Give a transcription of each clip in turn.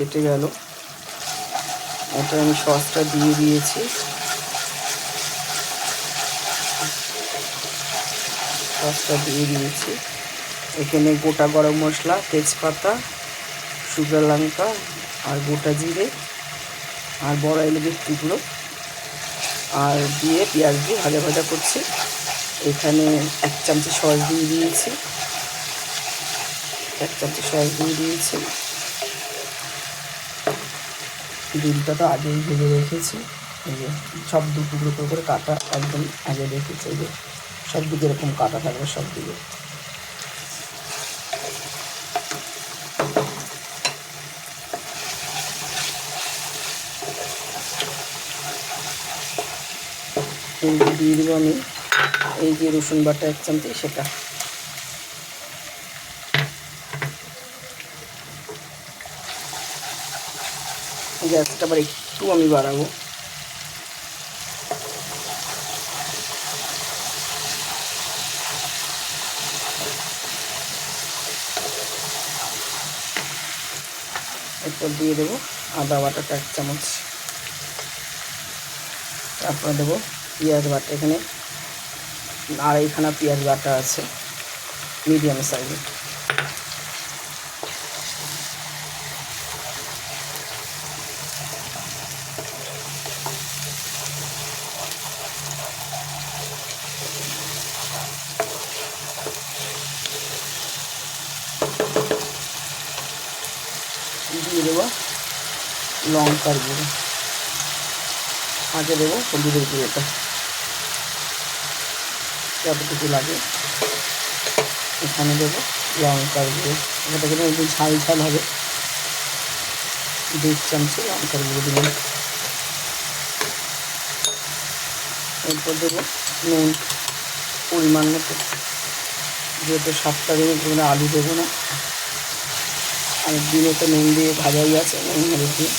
কেটে গেল। এটা আমি সসটা দিয়ে দিয়েছি। সসটা দিয়ে দিয়েছি। এখানে গোটা গরম মশলা, তেজপাতা, শুকনো লঙ্কা আর গোটা জিরে আর বড় এলাচের টুকরো। আর দিয়ে পেঁয়াজ দিয়ে ভাজা ভাজা করছি। এখানে এক চামচি সস দিয়ে দিয়েছি। এক চামচি সস দিয়ে দিয়েছি। ডিমটা তো আগেই ভেজে রেখেছি। এই যে সব দু টুকরো করে কাটা একদম আগে রেখেছি। এই যে সব দিকে এরকম কাটা থাকবে সব দিকে। দিয়ে দেবো আমি। এই যে রসুন বাটা এক চামচি সেটা। গ্যাসটা আবার একটু আমি বাড়াবো। এরপর দিয়ে দেবো আদা বাটাটা এক চামচ। তারপরে দেবো পেঁয়াজ বাটা, এখানে আড়াইখানা পেঁয়াজ বাটা আছে, মিডিয়াম সাইজে দিয়ে দেবো লঙ্কার গুঁড়ো। আগে দেবো হলুদের গুঁড়োটা। যতটুকু লাগে। এখানে দেবো লঙ্কার গুঁড়ো। এটা কিন্তু একটু ঝাল ঝাল হবে। দেড় চামচি লঙ্কার গুঁড়ো দিলাম। এরপর দেবো নুন পরিমাণ মতো। যেহেতু সাতটা জন্য আলু দেবো না। আর দিনে তো নুন দিয়ে ভাজাই আছে, নুন মেরে দিয়ে।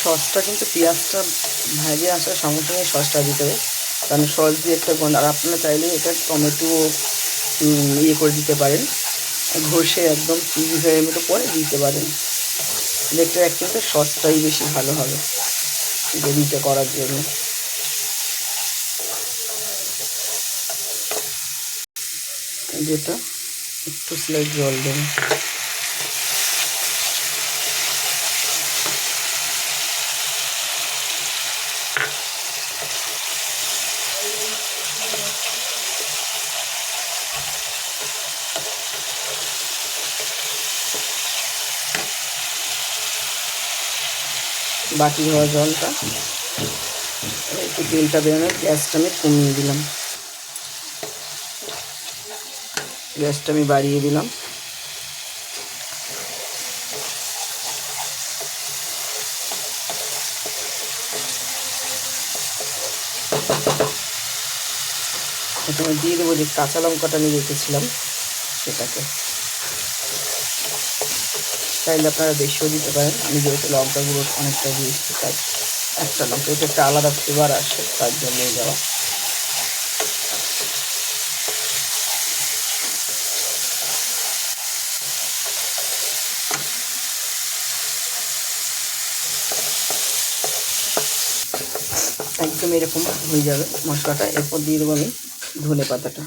সসটা কিন্তু পেঁয়াজটা ভেজে আসার সঙ্গে সঙ্গে সসটা দিতে হবে, কারণ সস দিয়ে একটা গন্ধ, আর আপনারা চাইলে এটা টমেটো ইয়ে করে দিতে পারেন। ঘষে একদম চিজি হয়ে মতো পরে দিতে পারেন। দেখতে কিন্তু সসটাই বেশি ভালো হবে গ্রেভিটা করার জন্য। যেটা, একটু স্লাইড জল দেবো। বাকি হওয়া জলটা, একটু তেলটা বেরোনোর, গ্যাসটা আমি কমিয়ে দিলাম। গ্যাসটা আমি বাড়িয়ে দিলাম। প্রথমে দিয়ে দেবো যে কাঁচা লঙ্কাটা আমি রেখেছিলাম সেটাকে। চাইলে আপনারা বেশিও দিতে পারেন। আমি যেহেতু লঙ্কাগুলো অনেকটা দিয়েছি, তাই একটা লঙ্কা, এটা একটা আলাদা ফ্লেভার আসে তার জন্যই দেওয়া। একদম এরকম হয়ে যাবে মশলাটা। এরপর দিয়ে দেবো আমি ধনে পাতাটা।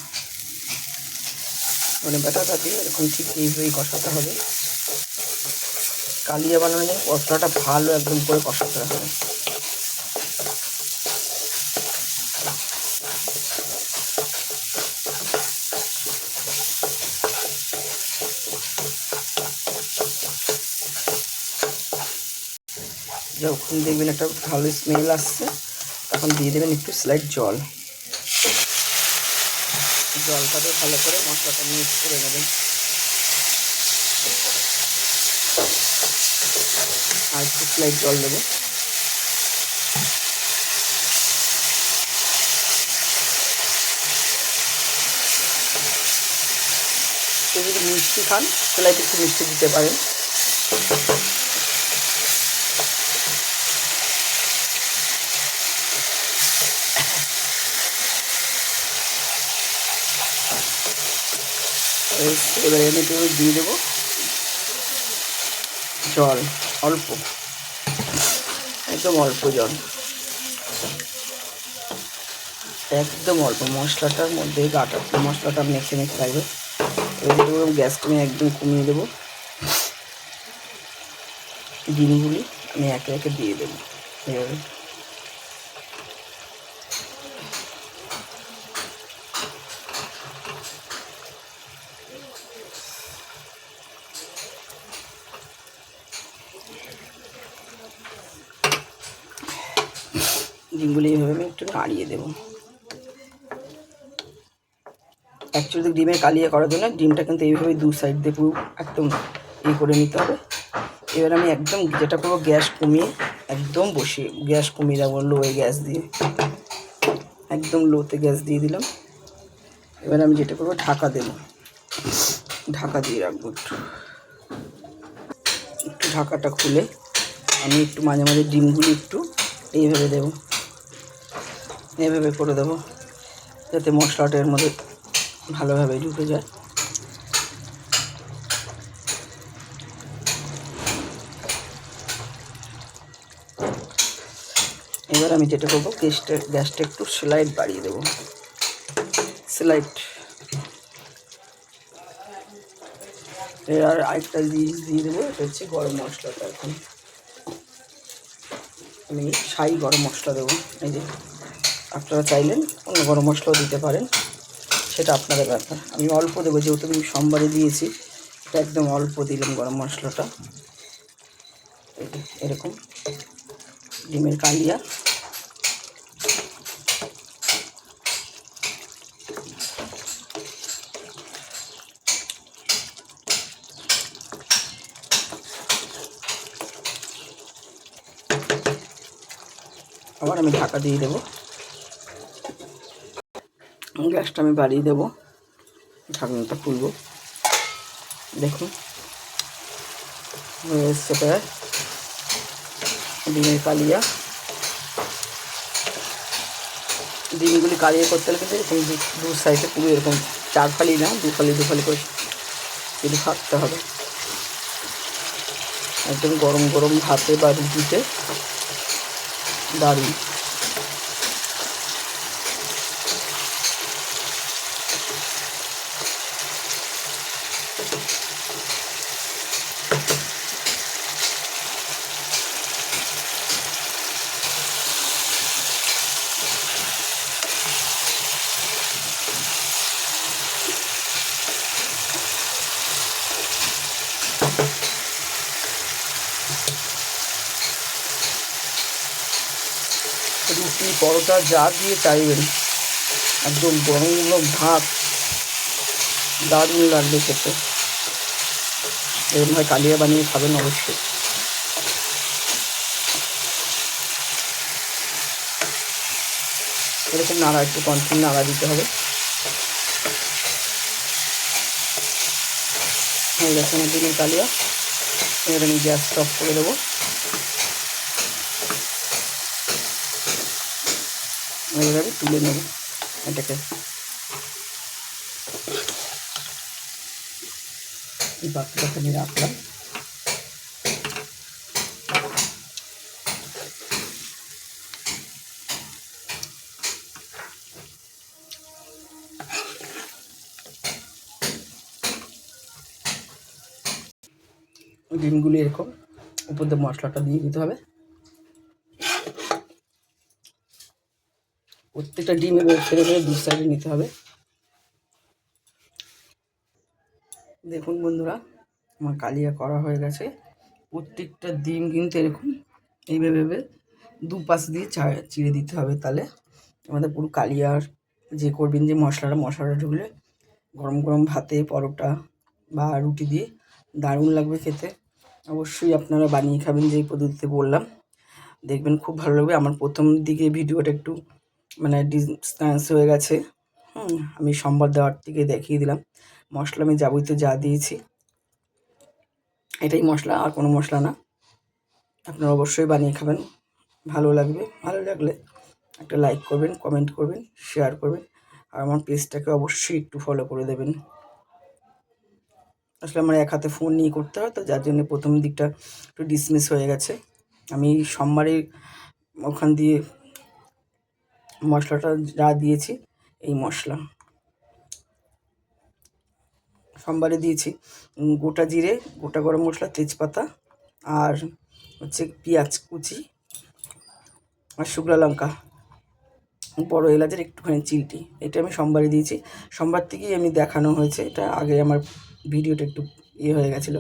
ধনে পাতাটা দিয়ে এরকম ঠিক এইভাবেই কষাতে হবে। কালিয়া বানানো যায় মশলাটা ভালো একদম করে কষাতে হবে। যখন দেখবেন একটা ভালো স্মেল আসছে। তখন দিয়ে দেবেন একটু স্লাইড জল। জলটাকে ভালো করে মশলাটা মিক্স করে নেবেন। আর একটু স্লাইড জল দেবো। যদি মিষ্টি খান তাহলে একটু মিষ্টি দিতে পারেন। এবারে আমি একটু দিয়ে দেবো। জল, অল্প। একদম অল্প জল। একদম অল্প। মশলাটার মধ্যে গাটা মশলাটা মেখে মেখে থাকবে এবার গ্যাসটা আমি একদম কমিয়ে দেবো। ডিমগুলি আমি একে একে দিয়ে দেবো। এভাবে। ডিমগুলি এইভাবে আমি একটু নাড়িয়ে দেবো। অ্যাকচুয়ালি ডিমের কালিয়া করার জন্য ডিমটা কিন্তু এইভাবে দু সাইড দিয়ে পুরো একদম ইয়ে করে নিতে হবে। এবার আমি একদম যেটা করব গ্যাস কমিয়ে একদম বসিয়ে গ্যাস কমিয়ে দেবো লোয়ে গ্যাস দিয়ে। একদম লোতে গ্যাস দিয়ে দিলাম। এবার আমি যেটা করব ঢাকা দেবো। ঢাকা দিয়ে রাখব একটু। একটু ঢাকাটা খুলে আমি একটু মাঝে মাঝে ডিমগুলি একটু এইভাবে দেবো। এইভাবে করে দেবো, যাতে মশলাটা এর মধ্যে ভালোভাবে ঢুকে যায়। এবার আমি যেটা করব, গ্যাসটা গ্যাসটা একটু স্লাইড বাড়িয়ে দেবো। স্লাইড। আর আরেকটা জিনিস দিয়ে দেবো, এটা হচ্ছে গরম মশলাটা এখন। আমি সাই গরম মশলা দেবো, এই যে। আপনারা চাইলেন অন্য গরম মশলাও দিতে পারেন, সেটা আপনাদের ব্যাপার। আমি অল্প দেবো, যেহেতু আমি সোমবারে দিয়েছি, এটা একদম অল্প দিলাম গরম মশলাটা। এরকম। ডিমের কালিয়া। আবার আমি ঢাকা দিয়ে দেবো। গ্যাসটা আমি বাড়িয়ে দেবো। ঢাকনাটা খুলবো। দেখুন। হয়ে এসছে প্রায় ডিমের কালিয়া। ডিমগুলি কালিয়া করতে হলে কিন্তু এরকম দু- সাইডে পুরো এরকম চার ফালি না, দু ফালি দু ফালি করে কিন্তু থাকতে হবে। একদম গরম গরম ভাতে বা রুটিতে দারুণ। রুটি পরোটা যা দিয়ে চাইবেন একদম গরম গরম ভাত। দারুণ লাগবে খেতে। এরকমভাবে কালিয়া বানিয়ে খাবেন অবশ্যই। এরকম নাড়া, একটু কন্টিনিউ নাড়া দিতে হবে। গেছে আমার কালিয়া। এবার আমি গ্যাস স্টপ করে দেবো। আমি তুলে নেব এটাকে। এই পাত্রটাকে আমি রাখলাম। ডিমগুলি এরকম উপর দিয়ে মশলাটা দিয়ে দিতে হবে। প্রত্যেকটা ডিম এবার ফেলে ফেলে দু সাইডে নিতে হবে। দেখুন বন্ধুরা, আমার কালিয়া করা হয়ে গেছে। প্রত্যেকটা ডিম কিন্তু এরকম এইভাবে ভেবে দু পাশ দিয়ে চিড়ে দিতে হবে তাহলে। আমাদের পুরো কালিয়ার যে করবেন যে মশলাটা মশলাটা ঢুকলে গরম গরম ভাতে, পরোটা বা রুটি দিয়ে দারুণ লাগবে খেতে। অবশ্যই আপনারা বানিয়ে খাবেন যেই পদ্ধতিতে বললাম। দেখবেন খুব ভালো লাগবে। আমার প্রথম দিকে ভিডিওটা একটু মানে ডিস্টেন্স হয়ে গেছে। হুম, আমি সোমবার দেওয়ার থেকে দেখিয়ে দিলাম। মশলা আমি যাবতীয় যা দিয়েছি। এটাই মশলা, আর কোনো মশলা না। আপনারা অবশ্যই বানিয়ে খাবেন। ভালো লাগবে। ভালো লাগলে একটা লাইক করবেন কমেন্ট করবেন শেয়ার করবেন। আর আমার পেজটাকে অবশ্যই একটু ফলো করে দেবেন। আসলে আমার এক হাতে ফোন নিয়ে করতে হয়, তো যার জন্য প্রথম দিকটা একটু ডিসমিস হয়ে গেছে। আমি সোমবারে ওখান দিয়ে মশলাটা যা দিয়েছি, এই মশলা। সোমবারে দিয়েছি গোটা জিরে, গোটা গরম মশলা, তেজপাতা আর হচ্ছে পেঁয়াজ কুচি আর শুকনো লঙ্কা। বড় এলাচের একটুখানি চিলটি, এটা আমি সোমবারে দিয়েছি। সোমবার থেকেই আমি দেখানো হয়েছে, এটা আগে আমার ভিডিওটা একটু ইয়ে হয়ে গেছিল।